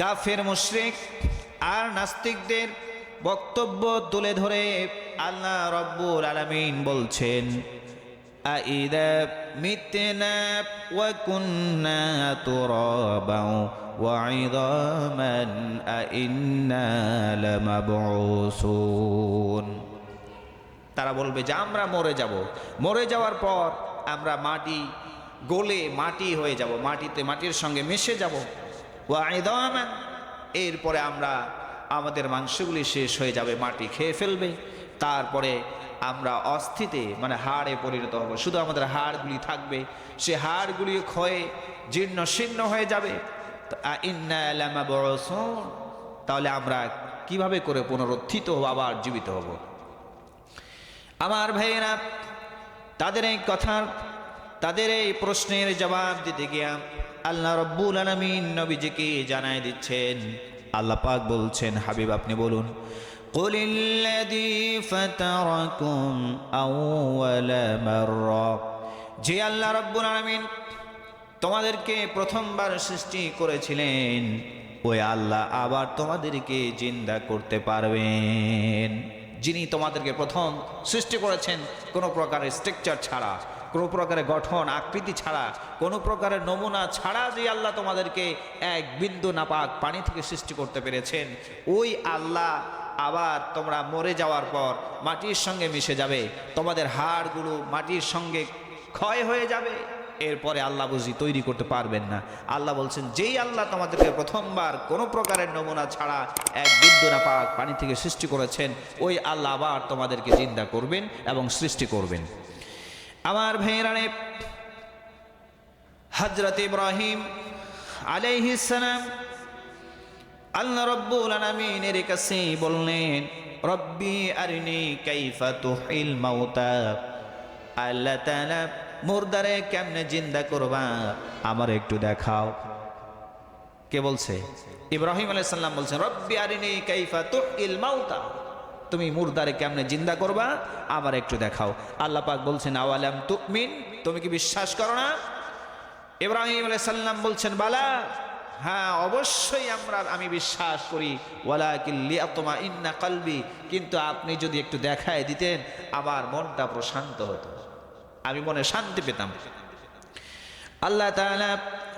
কাফের মুশরিক আর নাস্তিকদের বক্তব্য তুলে ধরে আল্লাহ রব্বুল আলামিন বলছেন أَإِذَا مِتْنَا وَكُنَّا تُرَابًا وَعِظَامًا أَإِنَّا لَمَبْعُوثُونَ তারা বলবে যে আমরা মরে যাব মরে যাওয়ার পর আমরা মাটি গলে মাটি হয়ে যাব মাটিতে মাটির সঙ্গে মিশে যাব ওয়াইদামান, এরপরে আমরা আমাদের মাংসগুলি শেষ হয়ে যাবে, মাটি খেয়ে ফেলবে। তারপরে আমরা অস্থিতে মানে হাড়ে পরিণত হব। শুধু আমাদের হাড়গুলি থাকবে, সে হাড়গুলি ক্ষয়ে জীর্ণ শীর্ণ হয়ে যাবে। তাহলে আমরা কীভাবে করে পুনরুত্থিত হব, আবার জীবিত হব? আমার ভাইয়েরা, তাদের এই কথার তাদের এই প্রশ্নের জবাব দিতে গিয়া আল্লাহ রব্বুল আলমিন নবীজিকে জানায় দিচ্ছেন আল্লাহ পাক বলছেন হাবিব আপনি বলুন قل الذي فطركم أول مرة যে আল্লাহ রব্বুল আলমিন তোমাদেরকে প্রথমবার সৃষ্টি করেছিলেন ওই আল্লাহ আবার তোমাদেরকে জিন্দা করতে পারবেন যিনি তোমাদেরকে প্রথম সৃষ্টি করেছেন কোনো প্রকারের স্ট্রাকচার ছাড়া কোনো প্রকারের গঠন, আকৃতি ছাড়া, কোনো প্রকারের নমুনা ছাড়া যে আল্লাহ তোমাদেরকে এক বিন্দু নাপাক পানি থেকে সৃষ্টি করতে পেরেছেন, ওই আল্লাহ আবার তোমরা মরে যাওয়ার পর মাটির সঙ্গে মিশে যাবে, তোমাদের হাড়গুলো মাটির সঙ্গে ক্ষয় হয়ে যাবে। এরপরে আল্লাহ বুঝি তৈরি করতে পারবেন না। আল্লাহ বলছেন, যেই আল্লাহ তোমাদেরকে প্রথমবার কোনো প্রকারের নমুনা ছাড়া এক বিন্দু না পাক পানি থেকে সৃষ্টি করেছেন, ওই আল্লাহ আবার তোমাদেরকে জিন্দা করবেন এবং সৃষ্টি করবেন। আমার ভাইয়েরানে হজরত ইব্রাহিম আলাইহিসালাম আল্লাহ রব্বুল আলামিনের কাছে বললেন, রব্বি আরিনি কাইফা তুহিল মাউতা আল্লাহ তাআলা মুর্দারে কেমনে জিন্দা করবা, আমার একটু দেখাও। কে বলছে? ইব্রাহিম আলাইহিস সালাম বলছেন, রব্বি আরিনি কাইফা তুহিল মাউতা। তুমি মুর্দারে কেমনে জিন্দা করবা? আবার একটু দেখাও। আল্লাহ পাক বলছেন, আওয়ালাম তুমিন? তুমি কি বিশ্বাস করো না? ইব্রাহিম আলাইহিস সালাম বলছেন, বালা হ্যাঁ অবশ্যই আমরা, আমি বিশ্বাস করি। ওয়ালা ওয়ালাকিল্লিয়াতমা ইন্না কলবি। কিন্তু আপনি যদি একটু দেখায় দিতেন, আমার মনটা প্রশান্ত হতো। আমি মনে শান্তি পেতাম। আল্লাহ তাআলা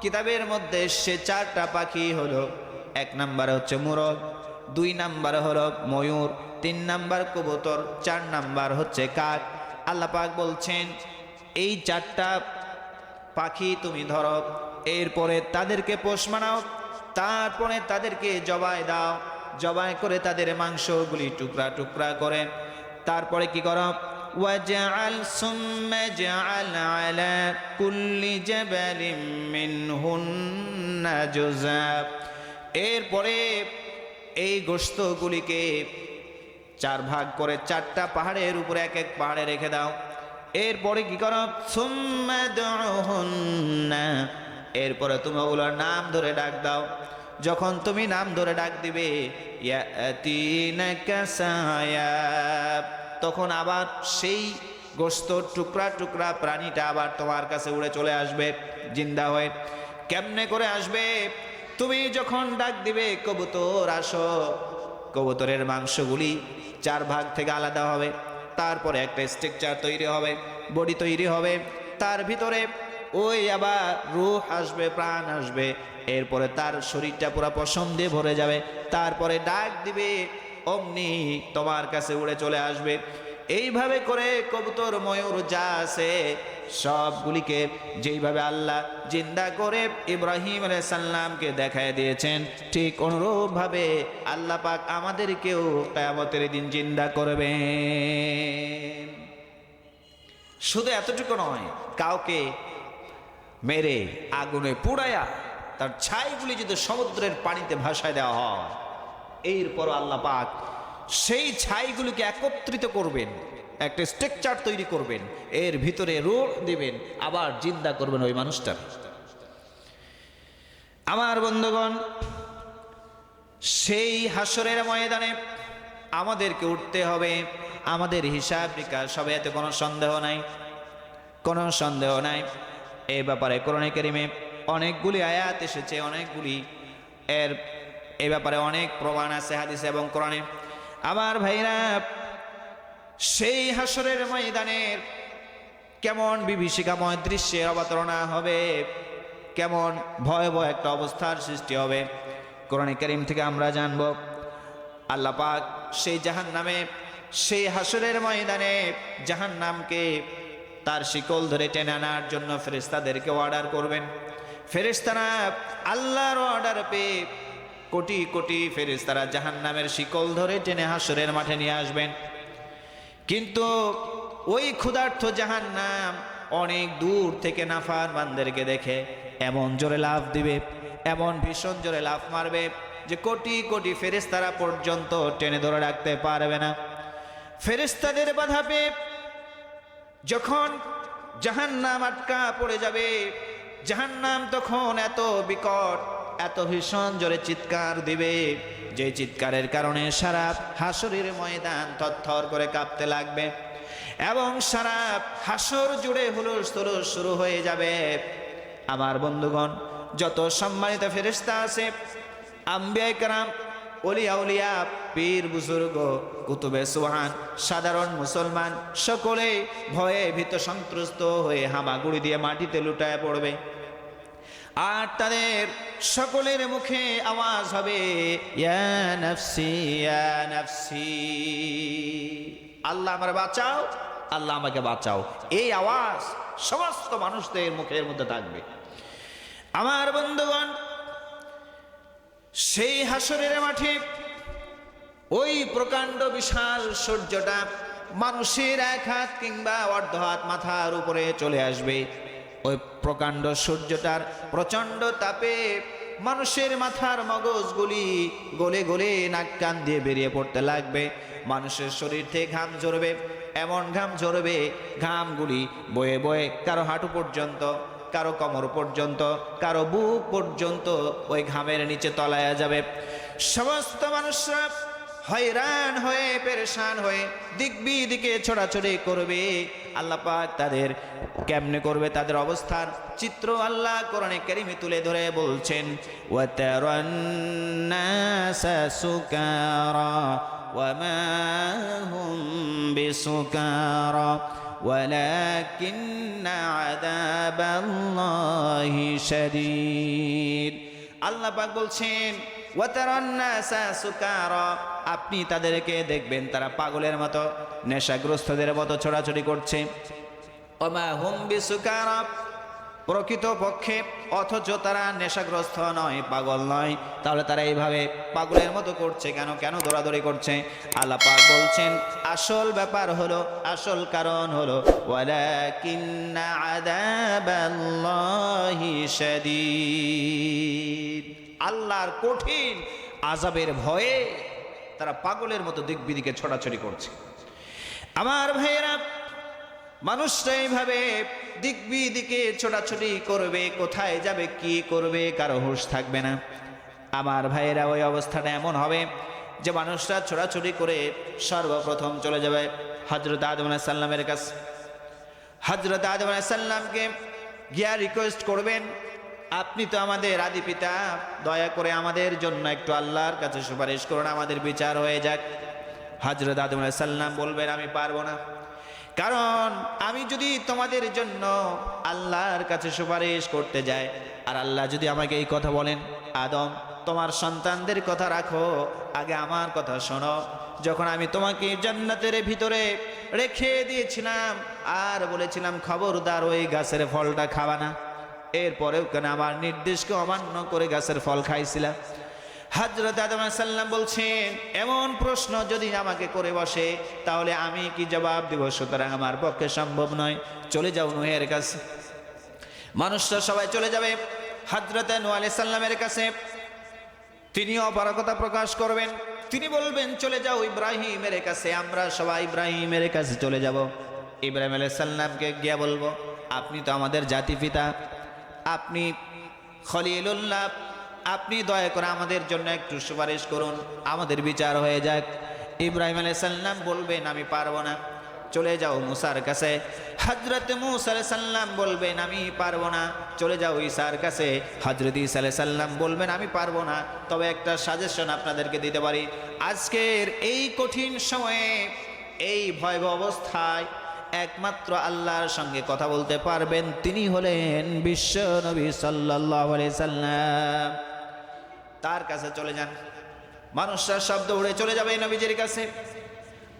কিতাবের মধ্যে সে চারটা পাখি হলো। এক নাম্বার হচ্ছে মুরগ, দুই নাম্বার হলো ময়ূর, তিন নাম্বার কবুতর, চার নাম্বার হচ্ছে কাক। আল্লাহ পাক বলছেন, এই চারটা পাখি তুমি ধরো, এরপরে তাদেরকে পোষ মানাও, তারপরে তাদেরকে জবাই দাও। জবাই করে তাদের মাংসগুলি টুকরা টুকরা করে। তারপরে কি করো? وجعل ثم جعل على كل جبل منهن جزءا এরপরে এই গোস্তগুলিকে চার ভাগ করে চারটা পাহাড়ের উপরে এক এক পাহাড়ে রেখে দাও এরপরে কি করো সুম্মা এরপরে তুমি ওগুলোর নাম ধরে ডাক দাও যখন তুমি নাম ধরে ডাক দিবে ইয়াতিনাকা সায়া তখন আবার সেই গোস্ত টুকরা টুকরা প্রাণীটা আবার তোমার কাছে উড়ে চলে আসবে, জিন্দা হয়ে। কেমনে করে আসবে? তুমি যখন ডাক দিবে, কবুতর, আসো। কবুতরের মাংসগুলি চার ভাগ থেকে আলাদা হবে, তারপরে একটা স্ট্রাকচার তৈরি হবে, বডি তৈরি হবে। তার ভিতরে ওই আবার রুহ আসবে, প্রাণ আসবে। এরপরে তার শরীরটা পুরো পশম দিয়ে ভরে যাবে। তারপরে ডাক দিবে অমনি তোমার কাছে উড়ে চলে আসবে। এইভাবে করে কবুতর, ময়ূর যা আছে সবগুলিকে যেইভাবে আল্লাহ জিন্দা করে ইব্রাহিম সাল্লামকে দেখায় দিয়েছেন, ঠিক অনুরূপভাবে আল্লাহ পাক আমাদেরকেও কেয়ামতের দিন জিন্দা করবেন। শুধু এতটুকু নয়, কাউকে মেরে, আগুনে পুড়ায়া তার ছাইগুলি যদি সমুদ্রের পানিতে ভাসায় দেওয়া হয় এরপর আল্লাহ পাক সেই ছাইগুলোকে একত্রিত করবেন, একটা স্ট্রাকচার তৈরি করবেন, এর ভিতরে রোড দিবেন, আবার জিন্দা করবেন ওই মানুষটার। আমার বন্ধুগণ, সেই হাসরের ময়দানে আমাদেরকে উঠতে হবে, আমাদের হিসাব নিকাশ সবে এতে কোনো সন্দেহ নাই, কোনো সন্দেহ নাই। এই ব্যাপারে কোরআনে কেরিমে অনেকগুলি আয়াত এসেছে, অনেকগুলি এর এই ব্যাপারে অনেক প্রমাণ আছে হাদিসে এবং কোরআনে। আমার ভাইরা, সেই হাসরের ময়দানের কেমন বিভীষিকাময় দৃশ্যের অবতারণা হবে, কেমন ভয়াবহ একটা অবস্থার সৃষ্টি হবে, কোরআনে কারিম থেকে আমরা জানব। আল্লাহ পাক সেই জাহান নামে সেই হাসরের ময়দানে জাহান নামকে তার শিকল ধরে টেনে আনার জন্য ফেরেস্তাদেরকে অর্ডার করবেন। ফেরেস্তারা আল্লাহর অর্ডার পেয়ে কোটি কোটি ফেরেস্তারা জাহান নামের শিকল ধরে টেনে হাসরের মাঠে নিয়ে আসবেন। কিন্তু ওই ক্ষুধার্থ জাহান নাম অনেক দূর থেকে নাফার বান্দেরকে দেখে এমন জোরে লাভ দিবে, এমন ভীষণ জোরে লাভ মারবে যে কোটি কোটি ফেরেস্তারা পর্যন্ত টেনে ধরে রাখতে পারবে না। ফেরেস্তাদের বাধা যখন জাহান্নাম আটকা পড়ে যাবে, জাহান্নাম তখন এত বিকট এত ভীষণ জোরে চিৎকার দিবে। যে চিৎকারের কারণে সারা হাসরের ময়দান থরথর করে কাঁপতে লাগবে এবং সারা হাসর জুড়ে হুলুস তুলুস শুরু হয়ে যাবে। আমার বন্ধুগণ, যত সম্মানিত ফেরেস্তা আছে আম্বিয়াই কারাম অলিয়া উলিয়া, পীর বুজুর্গ, কুতুবে সুহান সাধারণ মুসলমান সকলে ভয়ে ভীত সন্ত্রস্ত হয়ে হামাগুড়ি দিয়ে মাটিতে লুটায় পড়বে। আর তাদের সকলের মুখে আওয়াজ হবে আল্লাহ আমার বাঁচাও, আল্লাহ আমাকে বাঁচাও। এই আওয়াজ সমস্ত মানুষদের মুখের মধ্যে থাকবে। আমার বন্ধুগণ, সেই হাসরের মাঠে ওই প্রকাণ্ড বিশাল সূর্যটা মানুষের এক হাত কিংবা অর্ধ হাত মাথার উপরে চলে আসবে। ওই প্রকাণ্ড সূর্যটার প্রচণ্ড তাপে মানুষের মাথার মগজগুলি গলে গলে নাক কান দিয়ে বেরিয়ে পড়তে লাগবে। মানুষের শরীর থেকে ঘাম ঝরবে, এমন ঘাম ঝরবে, ঘামগুলি বয়ে বয়ে কারও হাঁটু পর্যন্ত, কারও কোমর পর্যন্ত, কারও বুক পর্যন্ত ওই ঘামের নিচে তলায়া যাবে। সমস্ত মানুষরা হয়রান হয়ে, পেরেশান হয়ে দিক বিদিকে ছোড়াছড়ি করবে। আল্লাহ পাক তাদের কেমনে করবে তাদের অবস্থান চিত্র আল্লাহ কোরআনে কারিমে তুলে ধরে বলছেন ওয়াতারান্নাসা সুকারা وما هم بسكارى ولكن عذاب الله شديد আল্লাহ পাক বলছেন ওয়াতারান্নাসা সুকারা আপনি তাদেরকে দেখবেন, তারা পাগলের মতো, নেশাগ্রস্তদের মতো ছোড়াছড়ি করছে। বিসুকারা। প্রকৃত পক্ষে অথচ তারা নেশাগ্রস্ত নয়, পাগল নয়। তাহলে তারা এইভাবে পাগলের মতো করছে কেন? কেন দৌড়াদৌড়ি করছে? আল্লাহ পাক বলছেন, আসল ব্যাপার হলো, আসল কারণ হলো, ওয়ালাকিন্না আযাবাল্লাহি শাদীদ। আল্লাহর কঠিন আজাবের ভয়ে তারা পাগলের মতো দিক বিদিকে ছোটাছড়ি করছে। আমার ভাইয়েরা মানুষরা এইভাবে দিক বিদিকে ছোটাছুটি করবে, কোথায় যাবে, কি করবে, কারও হুঁশ থাকবে না। আমার ভাইয়েরা, ওই অবস্থাটা এমন হবে যে মানুষরা ছোটাছুটি করে সর্বপ্রথম চলে যাবে হজরত আদম সাল্লামের কাছে। হজরত আদম সাল্লামকে গিয়া রিকোয়েস্ট করবেন আপনি তো আমাদের আদি পিতা, দয়া করে আমাদের জন্য একটু আল্লাহর কাছে সুপারিশ করুন, আমাদের বিচার হয়ে যাক। হজরত আদম সাল্লাম বলবেন, আমি পারব না। কারণ আমি যদি তোমাদের জন্য আল্লাহর কাছে সুপারিশ করতে যাই, আর আল্লাহ যদি আমাকে এই কথা বলেন, আদম, তোমার সন্তানদের কথা রাখো, আগে আমার কথা শোনো। যখন আমি তোমাকে জান্নাতের ভিতরে রেখে দিয়েছিলাম, আর বলেছিলাম, খবরদার ওই গাছের ফলটা খাওয়া না। এরপরেও কেন আমার নির্দেশকে অমান্য করে গাছের ফল খাইছিলাম? হাজরত আদম সাল্লাম বলছেন, এমন প্রশ্ন যদি আমাকে করে বসে, তাহলে আমি কি জবাব দেব? সুতরাং আমার পক্ষে সম্ভব নয়। চলে যাও নুহের কাছে। মানুষরা সবাই চলে যাবে হাজরত নু আলি সাল্লামের কাছে। তিনিও অপারকতা প্রকাশ করবেন। তিনি বলবেন, চলে যাও ইব্রাহিমের কাছে, আমরা সবাই ইব্রাহিমের কাছে চলে যাব। ইব্রাহিম আলাইহিস সালামকে গিয়া বলব, আপনি তো আমাদের জাতি পিতা। আপনি খলিলুল্লাহ, আপনি দয়া করে আমাদের জন্য একটু সুপারিশ করুন। আমাদের বিচার হয়ে যাক। ইব্রাহিম আলাইহিস সালাম বলবেন, আমি পারব না। চলে যাও মুসার কাছে। হজরত মুসা সাল্লাম বলবেন, আমি পারব না। চলে যাও ঈসার কাছে। হজরত সাল্লাম বলবেন, আমি পারব না। তবে একটা সাজেশন আপনাদেরকে দিতে পারি। আজকের এই কঠিন সময়ে, এই ভয়াবহ অবস্থায় একমাত্র আল্লাহর সঙ্গে কথা বলতে পারবেন। তিনি হলেন বিশ্ব নবী সাল্লাহ সাল্লাম। তার কাছে চলে যান। মানুষরা শব্দ উড়ে চলে যাবে নবীজির কাছে।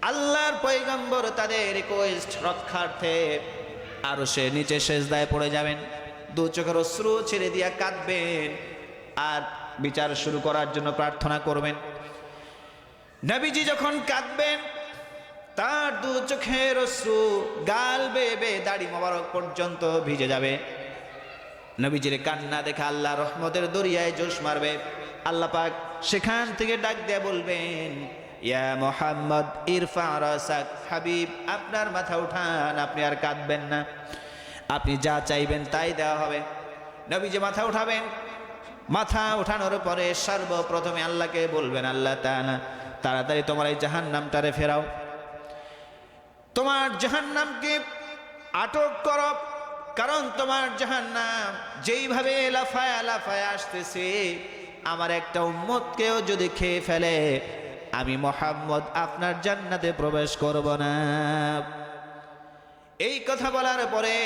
আল্লাহর পৈগম্বর তাদের রিকোয়েস্ট রক্ষার্থে আরও সে নিচে শেষদায় পড়ে যাবেন। দু চোখের অশ্রু ছেড়ে দিয়া কাঁদবেন আর বিচার শুরু করার জন্য প্রার্থনা করবেন। নবীজি যখন কাঁদবেন তার দু চোখের অশ্রু গাল বেবে দাড়ি মোবারক পর্যন্ত ভিজে যাবে। নবীজির কান্না দেখে আল্লাহ রহমতের দরিয়ায় জোশ মারবে। আল্লাহ পাক সেখান থেকে ডাক দেয়া বলবেন, ইয়া মোহাম্মদ, ইরফা রাসাক, হাবিব, আপনার মাথা উঠান, আপনি আর কাঁদবেন না। আপনি যা চাইবেন তাই দেওয়া হবে। নবীজি মাথা উঠাবেন। মাথা উঠানোর পরে সর্বপ্রথমে আল্লাহকে বলবেন, আল্লাহ তাআলা, তাড়াতাড়ি তোমার এই জাহান নামটারে ফেরাও। তোমার জাহান্নামকে আটক কর, কারণ তোমার জাহান্নাম যেইভাবে লাফায় লাফায় আসতেছে, আমার একটা উম্মতকেও যদি খেয়ে ফেলে, আমি মোহাম্মদ আপনার জান্নাতে প্রবেশ করব না। এই কথা বলার পরে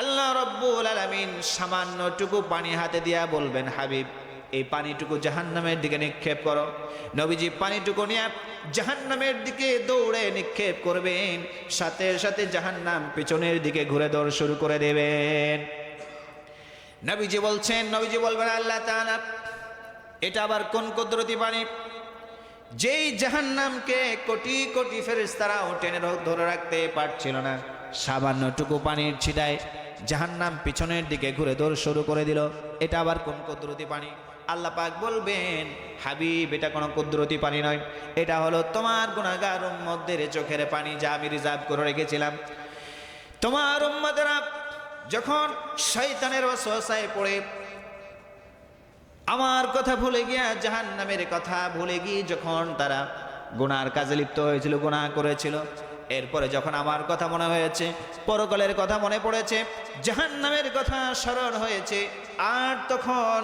আল্লাহ রব্বুল আলামিন সামান্যটুকু পানি হাতে দিয়া বলবেন, হাবিব এই পানিটুকু জাহান্নামের দিকে নিক্ষেপ করো। নবীজি পানিটুকু নিয়ে জাহান্নামের দিকে দৌড়ে নিক্ষেপ করবেন। সাথে সাথে জাহান্নাম পিছনের দিকে ঘুরে দৌড় শুরু করে দেবেন। নবীজি বলছেন, নবীজি বলবেন, আল্লাহ তাআলা, এটা আবার কোন কুদরতি পানি? যেই জাহান্নামকে কোটি কোটি ফেরেশতারাও টেনে ধরে রাখতে পারছিল না, সামান্যটুকু পানির ছিটায় জাহান্নাম পিছনের দিকে ঘুরে দৌড় শুরু করে দিল। এটা আবার কোন কুদরতি পানি? আল্লাহ পাক বলবেন, হাবিব, এটা কোনো কুদরতি পানি নয়। এটা হলো তোমার গুণাগার উম্মদের চোখের পানি যা আমি রিজার্ভ করে রেখেছিলাম। তোমার উম্মদেরা যখন শয়তানের ওয়াসওয়াসায় পড়ে, আমার কথা ভুলে গিয়া জাহান নামের কথা ভুলে গিয়ে যখন তারা গুনার কাজে লিপ্ত হয়েছিল, গুনাহ করেছিল, এরপরে যখন আমার কথা মনে হয়েছে, পরকালের কথা মনে পড়েছে জাহান নামের কথা স্মরণ হয়েছে, আর তখন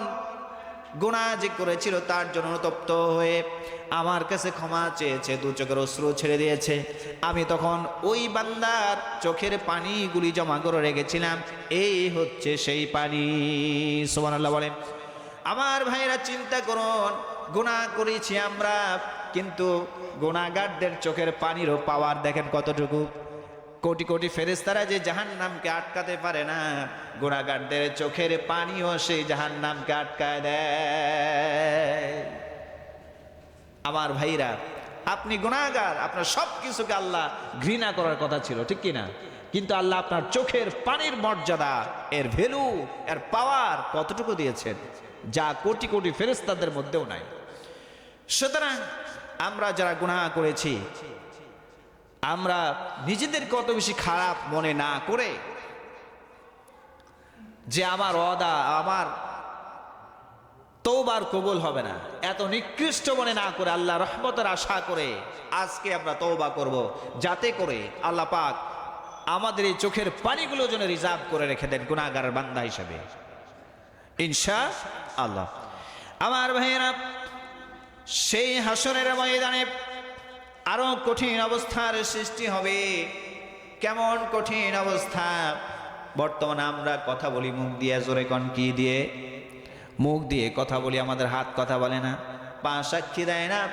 গুণা যে করেছিল তার জন্য তপ্ত হয়ে আমার কাছে ক্ষমা চেয়েছে, দু চোখের অশ্রু ছেড়ে দিয়েছে। আমি তখন ওই বান্দার চোখের পানিগুলি জমা করে রেখেছিলাম, এই হচ্ছে সেই পানি। সোমান আল্লাহ বলেন, আমার ভাইরা চিন্তা করুন গুণা করেছি আমরা, কিন্তু গুণাগারদের চোখের পানিরও পাওয়ার দেখেন কতটুকু? কোটি কোটি ফেরেস্তারা যে জাহান নামকে আটকাতে পারে না গুণাগারদের চোখের পানিও সেই জাহান নামকে আটকায় দেয়। আমার ভাইরা, আপনি গুণাগার আপনার সব কিছুকে আল্লাহ ঘৃণা করার কথা ছিল, ঠিক কি না কিন্তু আল্লাহ আপনার চোখের পানির মর্যাদা, এর ভ্যালু, এর পাওয়ার কতটুকু দিয়েছেন? যা কোটি কোটি ফেরেস্তাদের মধ্যেও নাই। সুতরাং আমরা যারা গুনাহ করেছি আমরা নিজেদের কত বেশি খারাপ মনে না করে যে আমার অদা আমার তৌবার কবুল হবে না। এত নিকৃষ্ট মনে না করে আল্লাহ রহমতের আশা করে আজকে আমরা তৌবা করব। যাতে করে আল্লাহ পাক আমাদের এই চোখের পানিগুলো যেন রিজার্ভ করে রেখে দেন গুণাগারের বান্দা হিসাবে। ইনশা আল্লাহ আমার ভাইয়েরা, সেই হাসনের ময়দানে আরও কঠিন অবস্থার সৃষ্টি হবে। কেমন কঠিন অবস্থা? বর্তমানে আমরা কথা বলি, মুখ দিয়ে, জোরে কন, কি দিয়ে? মুখ দিয়ে কথা বলি, আমাদের হাত কথা বলে না। পা সাক্ষী দেয় না।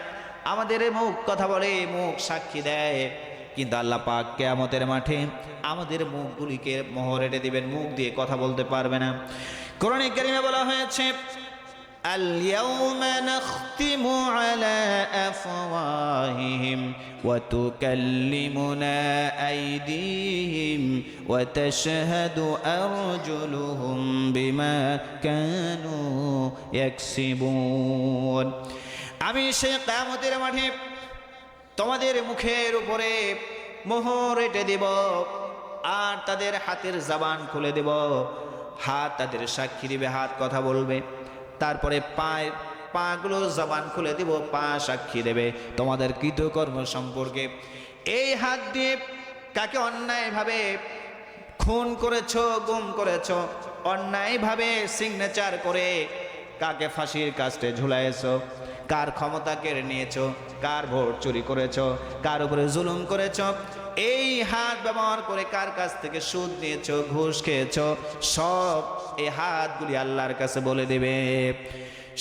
আমাদের মুখ কথা বলে, মুখ সাক্ষী দেয়। কিন্তু আল্লাহ পাক কেয়ামতের মাঠে আমাদের মুখগুলিকে মোহর এটে দিবেন, মুখ দিয়ে কথা বলতে পারবে না। কোরআনে কারিমে বলা হয়েছে اليوم نختم على أفواههم وتكلمنا أيديهم وتشهد أرجلهم بما كانوا يكسبون আমি সেই কায়ামতের মাঠে তোমাদের মুখের উপরে মোহর এঁটে দেব আর তাদের হাতের জবান খুলে দেব হাত তাদের সাক্ষী দিবে হাত কথা বলবে তারপরে পায়ের পাগুলো জবান খুলে দিব, পা সাক্ষী দেবে তোমাদের কৃতকর্ম সম্পর্কে। এই হাত দিয়ে কাকে অন্যায়ভাবে খুন করেছ, গুম করেছ, অন্যায়ভাবে সিগনেচার করে কাকে ফাঁসির কাস্টে ঝুলাইছো, কার ক্ষমতা কেড়ে নিয়েছো, কার ভোট চুরি করেছ, কার উপরে জুলুম করেছ এই হাত ব্যবহার করে কার কাছ থেকে সুদ নিয়েছো, ঘুষ খেয়েছো, সব এই হাতগুলি আল্লাহর কাছে বলে দেবে।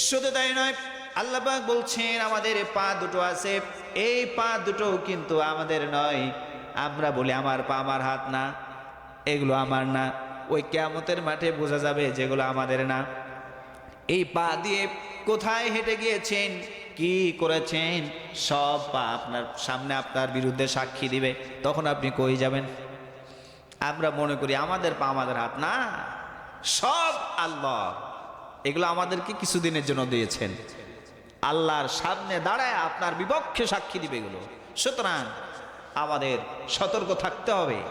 শুধু তাই নয়, আল্লাহ পাক বলছেন, আমাদের পা দুটো আছে, এই পা দুটো কিন্তু আমাদের নয়। আমরা বলি, আমার পা আমার হাত না, এগুলো আমার না। ওই কেয়ামতের মাঠে বোঝা যাবে যেগুলো আমাদের না। এই পা দিয়ে কোথায় হেঁটে গিয়েছেন? কি করেছেন? সব পা আপনার সামনে আপনার বিরুদ্ধে সাক্ষী দিবে। তখন আপনি কই যাবেন? আমরা মনে করি আমাদের পা আমাদের হাত না। সব আল্লাহ। এগুলো আমাদেরকে কিছুদিনের জন্য দিয়েছেন। আল্লাহর সামনে দাঁড়ায় আপনার বিপক্ষে সাক্ষী দিবে এগুলো। সুতরাং আমাদের সতর্ক থাকতে হবে।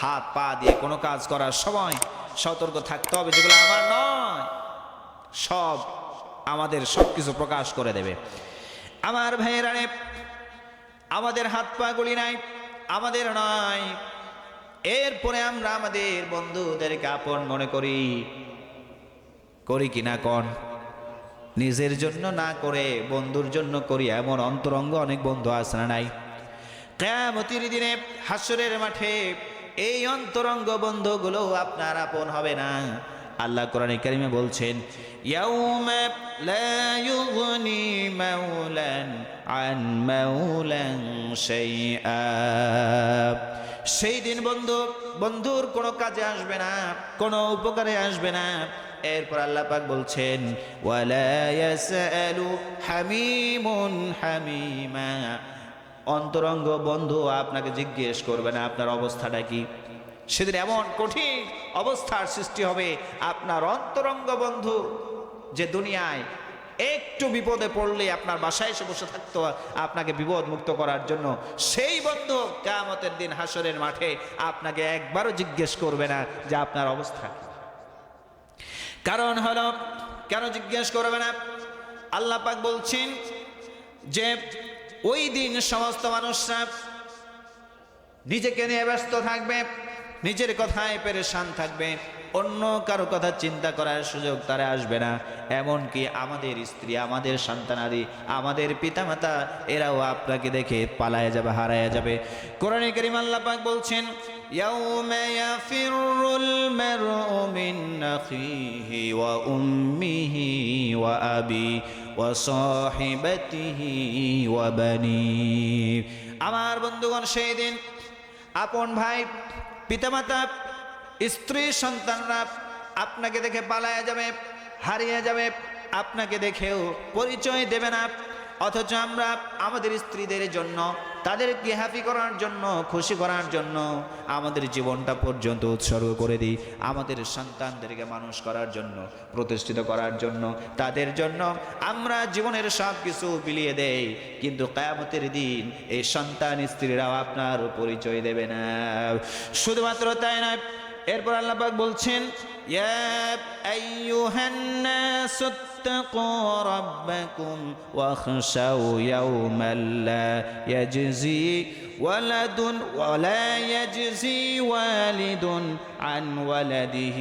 হাত, পা দিয়ে কোনো কাজ করার সময় সতর্ক থাকতে হবে, যেগুলো আমার নয়। সব আমাদের সব কিছু প্রকাশ করে দেবে। আমার ভাইয়েরানে আমাদের হাত পা গুলি নাই, আমাদের নয়। এরপরে আমরা আমাদের বন্ধুদেরকে আপন মনে করি। করি কি না কন? নিজের জন্য না করে বন্ধুর জন্য করি, এমন অন্তরঙ্গ অনেক বন্ধু আছে না নাই? কেয়ামতির দিনে, হাসরের মাঠে এই অন্তরঙ্গ বন্ধুগুলো আপনার আপন হবে না। আল্লাহ কোরআন কারিমে বলছেন সেই দিন বন্ধু, বন্ধুর কোনো কাজে আসবে না, কোনো উপকারে আসবে না। এরপর আল্লাহ পাক বলছেন হামিমা। অন্তরঙ্গ বন্ধু আপনাকে জিজ্ঞেস করবে না, আপনার অবস্থাটা কি? সেদিন এমন কঠিন অবস্থার সৃষ্টি হবে। আপনার অন্তরঙ্গ বন্ধু যে দুনিয়ায় একটু বিপদে পড়লে আপনার বাসায় এসে বসে থাকতো, আপনাকে বিপদ মুক্ত করার জন্য সেই বন্ধু কামতের দিন হাসরের মাঠে আপনাকে একবারও জিজ্ঞেস করবে না যে আপনার অবস্থা কারণ হলো, কেন জিজ্ঞেস করবে না? আল্লাহ পাক বলছেন যে ওই দিন সমস্ত মানুষরা নিজেকে নিয়ে ব্যস্ত থাকবে। নিজের কথায় পেরেশান থাকবে অন্য কারো কথা চিন্তা করার সুযোগ তারা আসবে না এমনকি আমাদের স্ত্রী আমাদের সন্তানাদি আমাদের পিতামাতা এরাও আপনাকে দেখে পালায় যাবে হারায় যাবে কোরআনে করিম আল্লাহ পাক বলছেন يوم يفر المرء من أخيه وأمه وأبيه وصاحبته وبنيه আমার বন্ধুগণ সেই দিন আপন ভাই পিতামাতা, স্ত্রী সন্তানরা আপনাকে দেখে পালায়া যাবে, হারিয়ে যাবে, আপনাকে দেখেও পরিচয় দেবে না। অথচ আমরা আমাদের স্ত্রীদের জন্য তাদেরকে হ্যাপি করার জন্য, খুশি করার জন্য আমাদের জীবনটা পর্যন্ত উৎসর্গ করে দিই। আমাদের সন্তানদেরকে মানুষ করার জন্য, প্রতিষ্ঠিত করার জন্য, তাদের জন্য আমরা জীবনের সব কিছু বিলিয়ে দেই। কিন্তু কায়ামতের দিন এই সন্তান স্ত্রীরাও আপনার পরিচয় দেবে না। শুধুমাত্র তাই নয়, এরপর আল্লাপাক বলছেন اتقوا ربكم واخشوا يوما لا يجزي ولد ولا يجزي والد عن ولده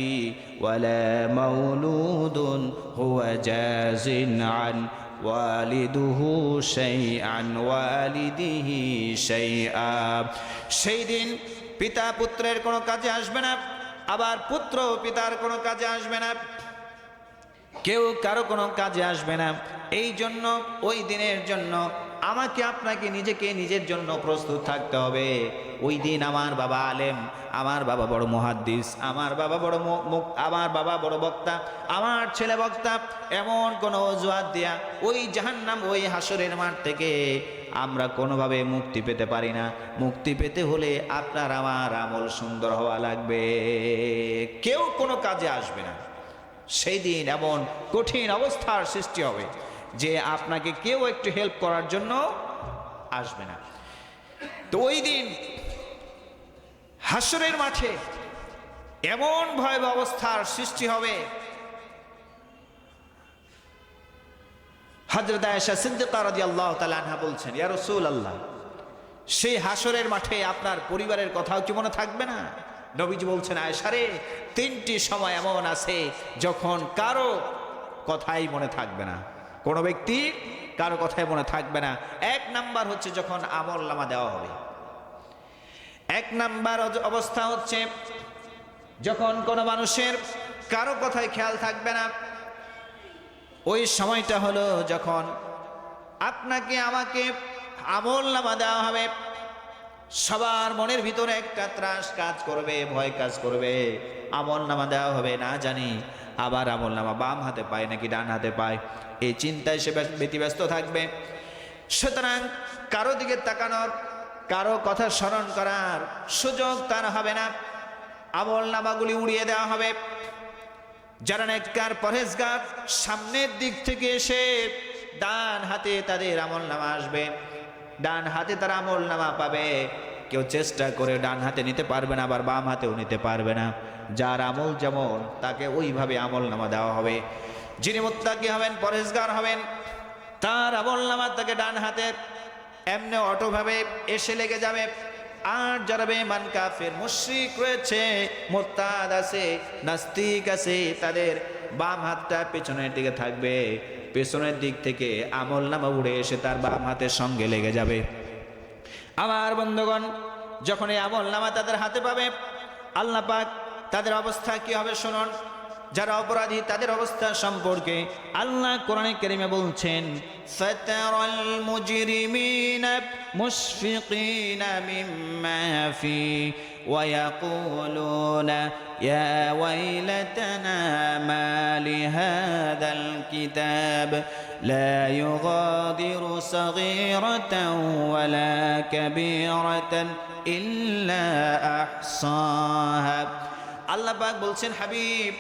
ولا مولود هو جاز عن والده شيئا والده شيئا সেই দিন পিতা পুত্রের কোনো কাজে আসবে না আবার পুত্র পিতার কোনো কাজে আসবে না কেউ কারও কোনো কাজে আসবে না। এই জন্য, ওই দিনের জন্য আমাকে, আপনাকে, নিজেকে, নিজের জন্য প্রস্তুত থাকতে হবে। ওই দিন আমার বাবা আলেম, আমার বাবা বড় মহাদ্দিস, আমার বাবা বড় মুখ, আমার বাবা বড় বক্তা, আমার ছেলে বক্তা, এমন কোনো অজুহাত দেয়া ওই জাহান্নাম, ওই হাসরের মাঠ থেকে আমরা কোনোভাবে মুক্তি পেতে পারি না। মুক্তি পেতে হলে আপনার আমার আমল সুন্দর হওয়া লাগবে। কেউ কোনো কাজে আসবে না। সেই দিন এমন কঠিন অবস্থার সৃষ্টি হবে যে আপনাকে কেউ একটু হেল্প করার জন্য আসবে না। তো ওই দিন হাসরের মাঠে এমন ভয়াবহ অবস্থার সৃষ্টি হবে। হজরত আয়েশা সিদ্দিকা রাদিয়াল্লাহু তাআলা আনহা বলছেন, ইয়া রাসূলুল্লাহ, সেই হাসরের মাঠে আপনার পরিবারের কথাও কি মনে থাকবে না? নবীজি বলছেন, আয়েশারে, তিনটি সময় এমন আছে যখন কারও কথাই মনে থাকবে না। কোনো ব্যক্তি কারও কথাই মনে থাকবে না। এক নাম্বার হচ্ছে যখন আমল নামা দেওয়া হবে। এক নাম্বার অবস্থা হচ্ছে যখন কোনো মানুষের কারও কথায় খেয়াল থাকবে না। ওই সময়টা হলো যখন আপনাকে, আমাকে আমল নামা দেওয়া হবে। সবার মনের ভিতরে একটা ত্রাস কাজ করবে, ভয় কাজ করবে। আমল নামা দেওয়া হবে না জানি, আবার আমল নামা বাম হাতে পায় নাকি ডান হাতে পায়। এই চিন্তায় সে ব্যস্ত- ব্যতিব্যস্ত থাকবে। সুতরাং কারও দিকে তাকানোর, কারও কথা স্মরণ করার সুযোগ তার হবে না। আমল নামাগুলি উড়িয়ে দেওয়া হবে। যারা নেককার পরহেজগার, সামনের দিক থেকে এসে ডান হাতে তাদের আমল নামা আসবে। ডান হাতে তারা আমল নামা পাবে। কেউ চেষ্টা করে ডান হাতে নিতে পারবে না, আবার বাম হাতেও নিতে পারবে না। যার আমল যেমন, তাকে ওইভাবে আমল নামা দেওয়া হবে। যিনি মোত্তাকি হবেন পরহেজগার হবেন, তার আমল নামা তাকে ডান হাতে এমনি অটোভাবে এসে লেগে যাবে। আর যারা বেমান কাফের, মুশরিক রয়েছে মোত্তাদ আছে, নাস্তিক আছে, তাদের বাম হাতটা পেছনের দিকে থাকবে। পেছনের দিক থেকে আমল নামা উড়ে এসে তার বাম হাতের সঙ্গে লেগে যাবে। আমার বন্ধুগণ, যখন এই আমল নামা তাদের হাতে পাবে, আল্লাহ পাক তাদের অবস্থা কি হবে শুনুন। যারা অপরাধী, তাদের অবস্থা সম্পর্কে আল্লাহ কোরআনে কেরিমে বলছেন মুজরিমিনা মুশফিকিনা মিম্মা ফি ويقولون يا ويلتنا ما لهذا الكتاب لا يغادر صغيرة ولا كبيرة إلا أحصاها আল্লাহ পাক বলছেন হাবিব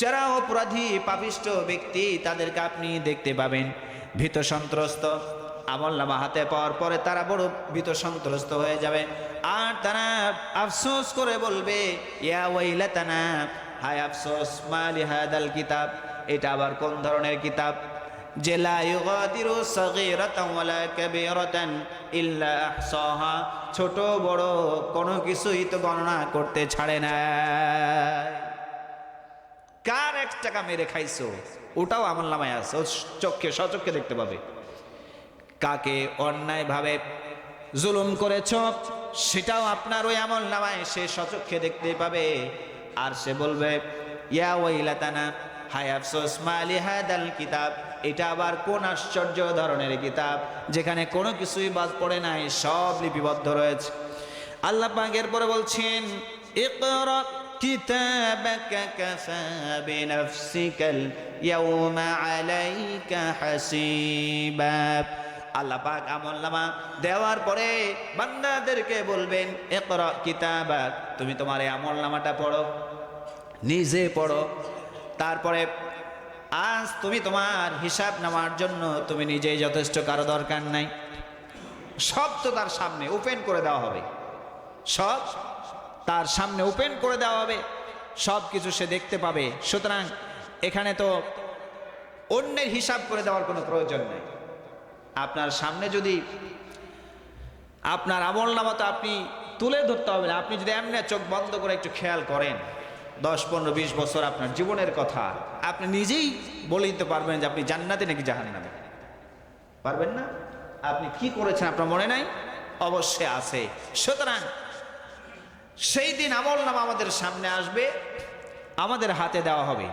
যারা অপরাধী পাপিষ্ট ব্যক্তি তাদেরকে আপনি দেখতে পাবেন ভীত সন্ত্রস্ত আমল নামা হাতে পাওয়ার পরে তারা বড় ভীত সন্ত্রস্ত হয়ে যাবে। আর তারা আফসোস করে বলবে, ইয়া ওয়াইলাতানা, হায় আফসোস, মালি হাদাল কিতাব, এটা আবার কোন ধরনের কিতাব? ছোট বড় কোনো কিছুই তো গণনা করতে ছাড়ে না। কার এক টাকা মেরে খাইছো? ওটাও আমল নামায় আছে চোখে সচক্ষে দেখতে পাবে। কাকে অন্যায়ভাবে জুলুম করেছ সেটাও আপনার ওই আমল নামায় সে সচক্ষে দেখতে পাবে আর সে বলবে ইয়া ওয়াইলাতানা হাই আফসোস মালি হাদাল কিতাব এটা আবার কোন আশ্চর্য ধরনের কিতাব যেখানে কোনো কিছুই বাদ পড়ে নাই সব লিপিবদ্ধ রয়েছে আল্লাহ পাক এরপরে বলছেন ইকরা كتابك كفى بنفسك اليوم عليك حسيبا আল্লাহ পাক আমল নামা দেওয়ার পরে বান্দাদেরকে বলবেন একরা কিতাবাক তুমি তোমার এই আমল নামাটা পড়ো, নিজে পড়ো। তারপরে আজ তুমি তোমার হিসাব নেওয়ার জন্য তুমি নিজেই যথেষ্ট, কারও দরকার নাই। সব তো তার সামনে ওপেন করে দেওয়া হবে। সব তার সামনে ওপেন করে দেওয়া হবে। সব কিছু সে দেখতে পাবে। সুতরাং এখানে তো অন্যের হিসাব করে দেওয়ার কোনো প্রয়োজন নেই। আপনার সামনে যদি আপনার আমল নামতো আপনি তুলে ধরতে হবে না, আপনি যদি এমনি চোখ বন্ধ করে একটু খেয়াল করেন, দশ, পনেরো, বিশ বছর আপনার জীবনের কথা, আপনি নিজেই বলে দিতে পারবেন যে আপনি জান্নাতে নাকি জাহান্নামে। পারবেন না? আপনি কি করেছেন আপনার মনে নাই? অবশ্যই আছে। সুতরাং সেই দিন আমল নামা আমাদের সামনে আসবে, আমাদের হাতে দেওয়া হবে।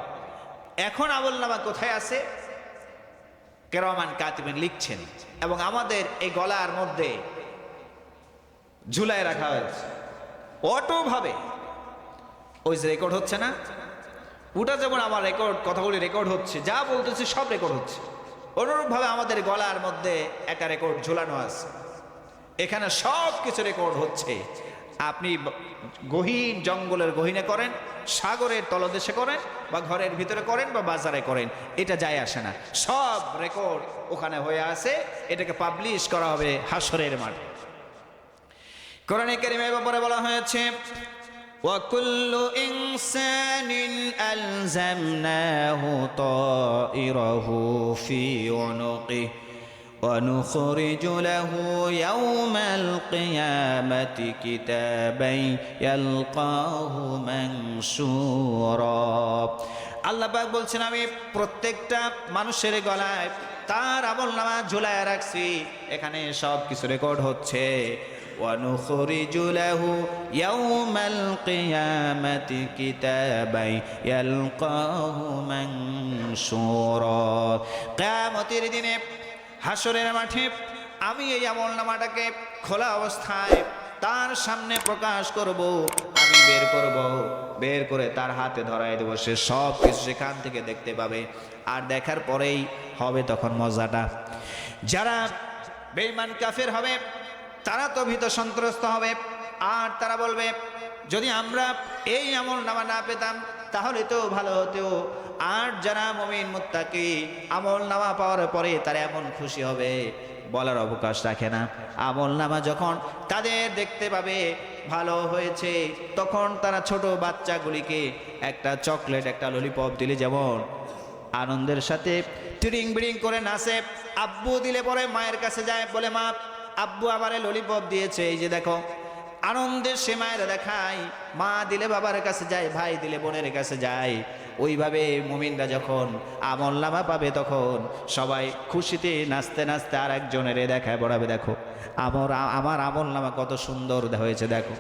এখন আমল নামা কোথায় আছে? কেরমান কাতিবেন লিখছেন এবং আমাদের এই গলার মধ্যে ঝুলায় রাখা হয়েছে। অটোভাবে। ওই যে রেকর্ড হচ্ছে না? ওটা যেমন আমার রেকর্ড কথাগুলি রেকর্ড হচ্ছে, যা বলতেছি সব রেকর্ড হচ্ছে। অনুরূপভাবে আমাদের গলার মধ্যে একটা রেকর্ড ঝুলানো আছে। এখানে সব কিছু রেকর্ড হচ্ছে। আপনি ব- গহীন জঙ্গলের গহীনে করেন সাগরের তলদেশে করেন বা ঘরের ভিতরে করেন বা বাজারে করেন এটা যায় আসে না সব রেকর্ড ওখানে হয়ে আছে এটাকে পাবলিশ করা হবে হাসরের মাঠে কোরআনে কারিমের ব্যাপারে বলা হয়েছে وكل إنسان ألزمناه طائره في عنقه ونخرج له يوم القيامة كتابا يلقاه منشورا. আল্লাহ পাক বলছেন, আমি প্রত্যেকটা মানুষের গলায় তার আমল নামা ঝুলায় রাখছি, এখানে সব কিছু রেকর্ড হচ্ছে। অনুসরি জুলাহু ইয়াউমাল কিয়ামাতি কিতাবাই ইয়ালকাহু মানসুরা কিয়ামতের দিনে হাসরের মাঠে আমি এই আমল নামাটাকে খোলা অবস্থায় তার সামনে প্রকাশ করব, আমি বের করব, বের করে তার হাতে ধরাই দেবো। সে সব কিছু সেখান থেকে দেখতে পাবে। আর দেখার পরেই হবে তখন মজাটা। যারা বেঈমান কাফের হবে, তারা তো ভীত সন্ত্রস্ত হবে। আর তারা বলবে, যদি আমরা এই আমল নামা না পেতাম, তাহলে তো ভালো হতো। আর যারা মমিন মুত্তাকি আমল নামা পাওয়ার পরে তারা এমন খুশি হবে, বলার অবকাশ রাখে না। আমল নামা যখন তাদের দেখতে পাবে ভালো হয়েছে, তখন তারা ছোট বাচ্চাগুলিকে একটা চকলেট, একটা ললিপপ দিলে যেমন আনন্দের সাথে টিরিং বিড়িং করে নাচে। আব্বু দিলে পরে মায়ের কাছে যায়, বলে, মা, আব্বু আমারে ললিপপ দিয়েছে, এই যে দেখো। আনন্দের সে মায়ের দেখায়, মা দিলে বাবার কাছে যায়, ভাই দিলে বোনের কাছে যায়। ওইভাবে মুমিনরা যখন আমল নামা পাবে তখন সবাই খুশিতে নাচতে নাচতে আর একজনের দেখায়, বড়াবে, দেখো। আমার আমার আমল নামা কত সুন্দর হয়েছে, দেখো।